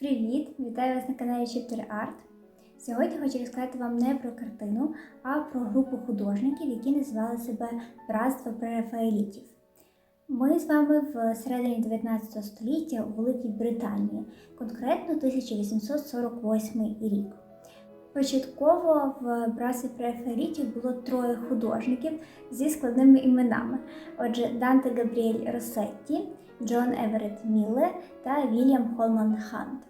Привіт! Вітаю вас на каналі Chapter Art. Сьогодні хочу розказати вам не про картину, а про групу художників, які називали себе Братство прерафаелітів. Ми з вами в середині 19 століття у Великій Британії, конкретно 1848 рік. Початково в братстві прерафаелітів було троє художників зі складними іменами. Отже, Данте Габріель Росетті, Джон Еверетт Мілле та Вільям Холман Хант.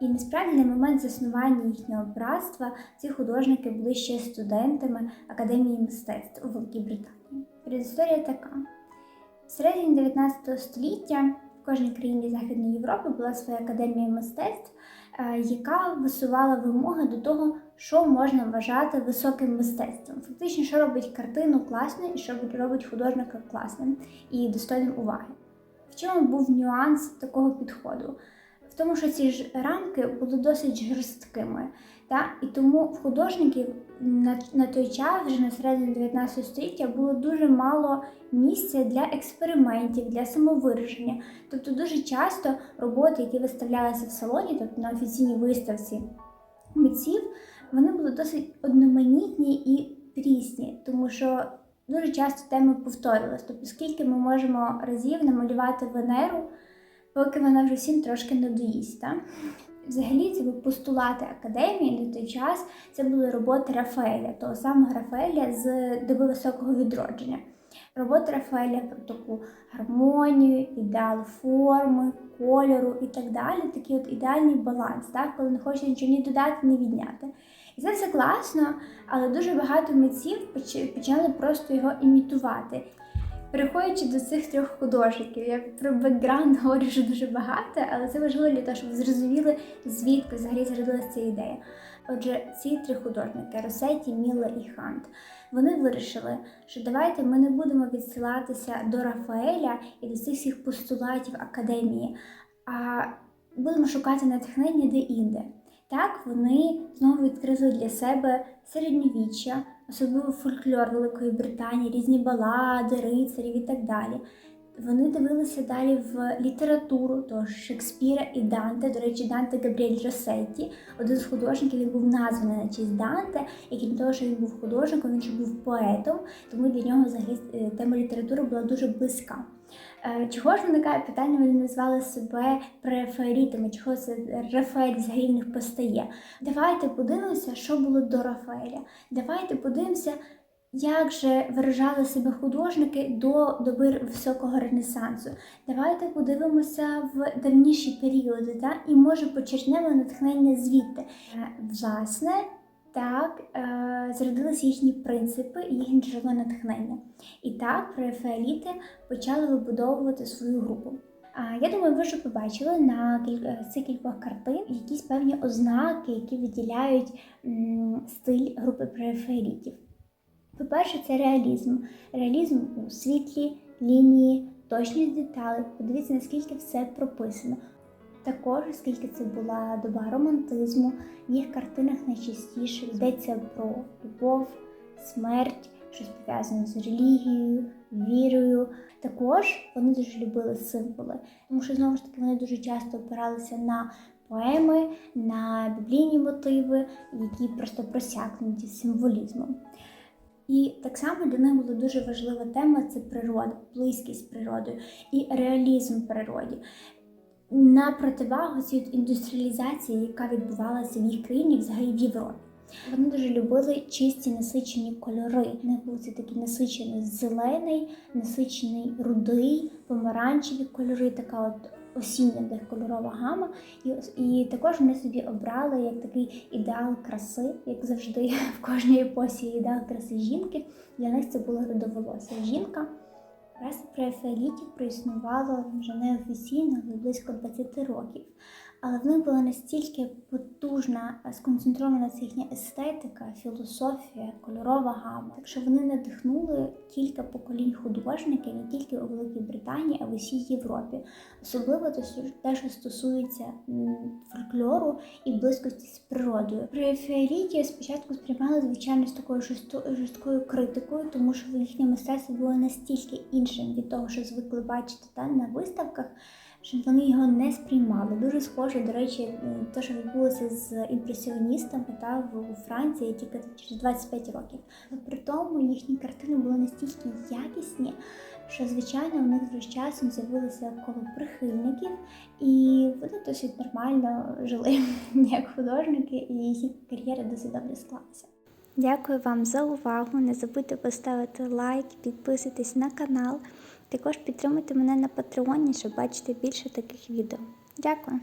І насправді на момент заснування їхнього братства ці художники були ще студентами Академії мистецтв у Великій Британії. Предісторія така: в середині 19 століття в кожній країні Західної Європи була своя академія мистецтв, е, яка висувала вимоги до того, що можна вважати високим мистецтвом. Фактично, що робить картину класною і що робить художника класним і достойним уваги. В чому був нюанс такого підходу? В тому, що ці ж рамки були досить жорсткими. Та? І тому в художників на, на той час, вже на середині 19 століття, було дуже мало місця для експериментів, для самовираження. Тобто дуже часто роботи, які виставлялися в салоні, тобто на офіційній виставці митців, вони були досить одноманітні і прісні, тому що дуже часто теми повторювалися. Тобто, скільки ми можемо разів намалювати Венеру, поки вона вже всім трошки надоїсть. Так? Взагалі, були постулати академії на той час. Це були роботи Рафаеля, того самого Рафаеля з доби високого відродження. Роботи Рафаеля про таку гармонію, ідеал форми, кольору і так далі. Такий от ідеальний баланс, так? коли не хочеш нічого ні додати, ні відняти. І це все класно, але дуже багато митців почали просто його імітувати. Переходячи до цих трьох художників, я про бекграунд говорю вже дуже багато, але це важливо для того, щоб ви зрозуміли, звідки взагалі зродилася ця ідея. Отже, ці три художники Росеті, Мілла і Хант, вони вирішили, що давайте ми не будемо відсилатися до Рафаеля і до цих всіх постулатів академії, а будемо шукати натхнення де-інде. Так вони знову відкрили для себе середньовіччя, особливо фольклор Великої Британії, різні балади, рицарів і так далі. Вони дивилися далі в літературу, тож Шекспіра і Данте. До речі, Данте Габріель Росетті, один з художників, він був названий на честь Данте, і крім того, що він був художником, він ще був поетом, тому для нього взагалі е, тема літератури була дуже близька. Е, чого ж виникає питання, вони назвали себе префаерітами, чого це Рафаель взагалі в них постає? Давайте подивимося, що було до Рафаеля. Давайте подивимося, як же виражали себе художники до доби високого ренесансу. Давайте подивимося в давніші періоди, та? і може почерпнемо натхнення звідти. Е, власне, так е, зродилися їхні принципи і їхнє джерело натхнення. І так прерафаеліти почали вибудовувати свою групу. Я думаю, ви вже побачили на цих кількох картин якісь певні ознаки, які виділяють стиль групи прерафаелітів. По-перше, це реалізм. Реалізм у світлі, лінії, точність деталей. Подивіться, наскільки все прописано. Також, оскільки це була доба романтизму, в їх картинах найчастіше йдеться про любов, смерть, щось пов'язане з релігією, вірою. Також вони дуже любили символи, тому що знову ж таки вони дуже часто опиралися на поеми, на біблійні мотиви, які просто просякнуті символізмом. І так само для них була дуже важлива тема це природа, близькість з природою і реалізм природі. На противагу цій індустріалізації, яка відбувалася в їх країні, взагалі в Європі. Вони дуже любили чисті насичені кольори. У них був це такий насичений зелений, насичений рудий, помаранчеві кольори, така от осіння де кольорова гама. І і також вони собі обрали як такий ідеал краси, як завжди в кожній епосі ідеал краси жінки. Для них це було родоволосся. Жінка. Раса преафелітів проіснувало вже неофіційно, але близько 20 років. Але в них була настільки потужна, сконцентрована їхня естетика, філософія, кольорова гама. Так що вони надихнули кілька поколінь художників не тільки у Великій Британії, а в усій Європі. Особливо те, що стосується фольклору і близькості з природою. Преафелітія спочатку сприймали звичайно з такою жорсткою критикою, тому що їхнє мистецтво було настільки іншим від того, що звикли бачити та на виставках. що вони його не сприймали. Дуже схоже, до речі, те, що відбулося з імпресіоністами та в Франції тільки через 25 років. При тому їхні картини були настільки якісні, що звичайно у них з часом з'явилося коло прихильників, і вони досить нормально жили як художники, і їхні кар'єри досить добре склалися. Дякую вам за увагу. Не забудьте поставити лайк, підписуйтесь на канал. Також підтримуйте мене на Патреоні, щоб бачити більше таких відео. Дякую!